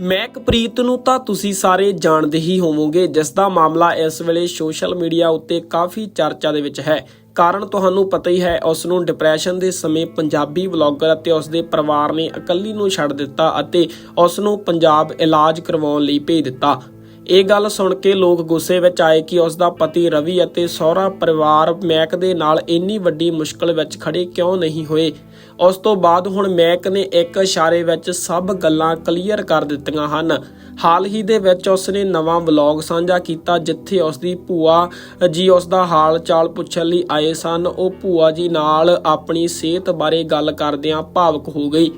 ਮਹਿਕਪ੍ਰੀਤ ਨੂੰ ਤਾਂ ਤੁਸੀਂ ਸਾਰੇ ਜਾਣਦੇ ਹੀ ਹੋਵੋਗੇ ਜਿਸ ਦਾ ਮਾਮਲਾ ਇਸ ਵੇਲੇ ਸੋਸ਼ਲ ਮੀਡੀਆ ਉੱਤੇ ਕਾਫੀ ਚਰਚਾ ਦੇ ਵਿੱਚ ਹੈ। ਕਾਰਨ ਤੁਹਾਨੂੰ ਪਤਾ ਹੀ ਹੈ, ਉਸ ਨੂੰ ਡਿਪਰੈਸ਼ਨ ਦੇ ਸਮੇਂ ਪੰਜਾਬੀ ਵਲੌਗਰ ਅਤੇ ਉਸ ਦੇ ਪਰਿਵਾਰ ਨੇ ਇਕੱਲੀ ਨੂੰ ਛੱਡ ਦਿੱਤਾ ਅਤੇ ਉਸ ਨੂੰ ਪੰਜਾਬ ਇਲਾਜ ਕਰਵਾਉਣ ਲਈ ਭੇਜ ਦਿੱਤਾ। ਇਹ ਗੱਲ ਸੁਣ ਕੇ ਲੋਕ ਗੁੱਸੇ ਵਿੱਚ ਆਏ ਕਿ ਉਸ ਦਾ ਪਤੀ ਰਵੀ ਅਤੇ ਸਹੁਰਾ ਪਰਿਵਾਰ ਮੈਕ ਦੇ ਨਾਲ ਇੰਨੀ ਵੱਡੀ ਮੁਸ਼ਕਲ ਵਿੱਚ ਖੜੇ ਕਿਉਂ ਨਹੀਂ ਹੋਏ? ਉਸ ਤੋਂ ਬਾਅਦ ਹੁਣ ਮੈਕ ਨੇ ਇੱਕ ਇਸ਼ਾਰੇ ਵਿੱਚ ਸਭ ਗੱਲਾਂ ਕਲੀਅਰ ਕਰ ਦਿੱਤੀਆਂ ਹਨ। ਹਾਲ ਹੀ ਦੇ ਵਿੱਚ ਉਸ ਨੇ ਨਵਾਂ ਵਲੌਗ ਸਾਂਝਾ ਕੀਤਾ ਜਿੱਥੇ ਉਸ ਦੀ ਭੂਆ ਜੀ ਉਸ ਦਾ ਹਾਲ ਚਾਲ ਪੁੱਛਣ ਲਈ ਆਏ ਸਨ। ਉਹ ਭੂਆ ਜੀ ਨਾਲ ਆਪਣੀ ਸਿਹਤ ਬਾਰੇ ਗੱਲ ਕਰਦਿਆਂ ਭਾਵਕ ਹੋ ਗਈ।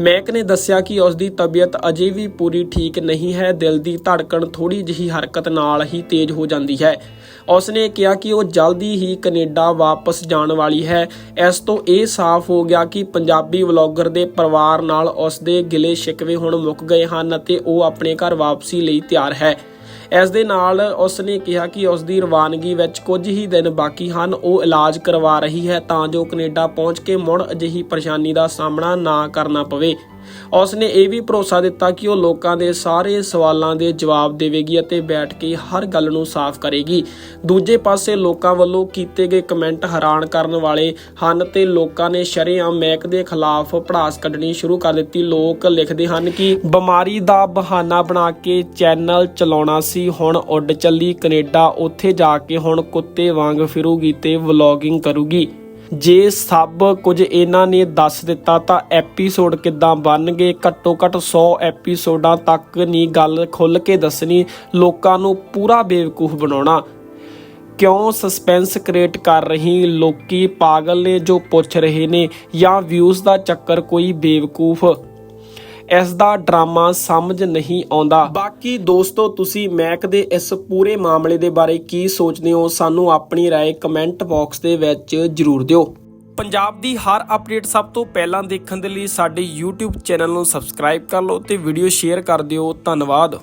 ਮੈਕ ਨੇ ਦੱਸਿਆ ਕਿ ਉਸ ਦੀ ਤਬੀਅਤ ਅਜੇ ਵੀ ਪੂਰੀ ਠੀਕ ਨਹੀਂ ਹੈ। ਦਿਲ ਦੀ ਧੜਕਣ ਥੋੜੀ ਜਿਹੀ ਹਰਕਤ ਨਾਲ ਹੀ ਤੇਜ਼ ਹੋ ਜਾਂਦੀ ਹੈ। ਉਸ ਨੇ ਕਿਹਾ ਕਿ ਉਹ ਜਲਦੀ ਹੀ ਕੈਨੇਡਾ ਵਾਪਸ ਜਾਣ ਵਾਲੀ ਹੈ। ਇਸ ਤੋਂ ਇਹ ਸਾਫ਼ ਹੋ ਗਿਆ ਕਿ ਪੰਜਾਬੀ ਵਲੌਗਰ ਦੇ ਪਰਿਵਾਰ ਨਾਲ ਉਸ ਦੇ ਗਿਲੇ ਸ਼ਿਕਵੇ ਹੁਣ ਮੁੱਕ ਗਏ ਹਨ ਅਤੇ ਉਹ ਆਪਣੇ ਘਰ ਵਾਪਸੀ ਲਈ ਤਿਆਰ ਹੈ। ਇਸ ਦੇ ਨਾਲ ਉਸ ਨੇ ਕਿਹਾ ਕਿ ਉਸ ਦੀ ਰਵਾਨਗੀ ਵਿੱਚ ਕੁਝ ਹੀ ਦਿਨ ਬਾਕੀ ਹਨ, ਉਹ ਇਲਾਜ ਕਰਵਾ ਰਹੀ ਹੈ ਤਾਂ ਜੋ ਕੈਨੇਡਾ ਪਹੁੰਚ ਕੇ ਮੁੜ ਅਜਿਹੀ ਪਰੇਸ਼ਾਨੀ ਦਾ ਸਾਹਮਣਾ ਨਾ ਕਰਨਾ ਪਵੇ। ਉਸ ਨੇ ਇਹ ਵੀ ਭਰੋਸਾ ਦਿੱਤਾ ਕਿ ਉਹ ਲੋਕਾਂ ਦੇ ਸਾਰੇ ਸਵਾਲਾਂ ਦੇ ਜਵਾਬ ਦੇਵੇਗੀ ਅਤੇ ਬੈਠ ਕੇ ਹਰ ਗੱਲ ਨੂੰ ਸਾਫ਼ ਕਰੇਗੀ। ਦੂਜੇ ਪਾਸੇ ਲੋਕਾਂ ਵੱਲੋਂ ਕੀਤੇ ਗਏ ਕਮੈਂਟ ਹੈਰਾਨ ਕਰਨ ਵਾਲੇ ਹਨ ਤੇ ਲੋਕਾਂ ਨੇ ਸ਼ਰੇਆਮ ਮੈਕ ਦੇ ਖਿਲਾਫ ਪੜਾਸ ਕੱਢਣੀ ਸ਼ੁਰੂ ਕਰ ਦਿੱਤੀ। ਲੋਕ ਲਿਖਦੇ ਹਨ ਕਿ ਬਿਮਾਰੀ ਦਾ ਬਹਾਨਾ ਬਣਾ ਕੇ ਚੈਨਲ ਚਲਾਉਣਾ ਸੀ, ਹੁਣ ਉੱਡ ਚੱਲੀ ਕੈਨੇਡਾ। ਉੱਥੇ ਜਾ ਕੇ ਹੁਣ ਕੁੱਤੇ ਵਾਂਗ ਫਿਰੂਗੀ ਤੇ ਵਲੌਗਿੰਗ ਕਰੂਗੀ। ਜੇ ਸਭ ਕੁਝ ਇਹਨਾਂ ਨੇ ਦੱਸ ਦਿੱਤਾ ਤਾਂ ਐਪੀਸੋਡ ਕਿੱਦਾਂ ਬਣਨਗੇ? ਘੱਟੋ ਘੱਟ 100 ਐਪੀਸੋਡਾਂ ਤੱਕ ਨਹੀਂ ਗੱਲ ਖੁੱਲ ਕੇ ਦੱਸਣੀ, ਲੋਕਾਂ ਨੂੰ ਪੂਰਾ ਬੇਵਕੂਫ ਬਣਾਉਣਾ। ਕਿਉਂ ਸਸਪੈਂਸ ਕ੍ਰੀਏਟ ਕਰ ਰਹੀ? ਲੋਕੀ ਪਾਗਲ ਨੇ ਜੋ ਪੁੱਛ ਰਹੇ ਨੇ ਜਾਂ ਵਿਊਜ਼ ਦਾ ਚੱਕਰ ਕੋਈ ਬੇਵਕੂਫ। ਇਸ ਦਾ ਡਰਾਮਾ ਸਮਝ ਨਹੀਂ ਆਉਂਦਾ ਬਾਕੀ ਦੋਸਤੋ ਤੁਸੀਂ ਮੈਕ ਦੇ ਇਸ ਪੂਰੇ ਮਾਮਲੇ ਦੇ ਬਾਰੇ ਕੀ ਸੋਚਦੇ ਹੋ ਸਾਨੂੰ ਆਪਣੀ رائے ਕਮੈਂਟ ਬਾਕਸ ਦੇ ਵਿੱਚ ਜਰੂਰ ਦਿਓ ਪੰਜਾਬ ਦੀ ਹਰ ਅਪਡੇਟ ਸਭ ਤੋਂ ਪਹਿਲਾਂ ਦੇਖਣ ਦੇ ਲਈ ਸਾਡੇ YouTube ਚੈਨਲ ਨੂੰ ਸਬਸਕ੍ਰਾਈਬ ਕਰ ਲਓ ਤੇ ਵੀਡੀਓ ਸ਼ੇਅਰ ਕਰ ਦਿਓ ਧੰਨਵਾਦ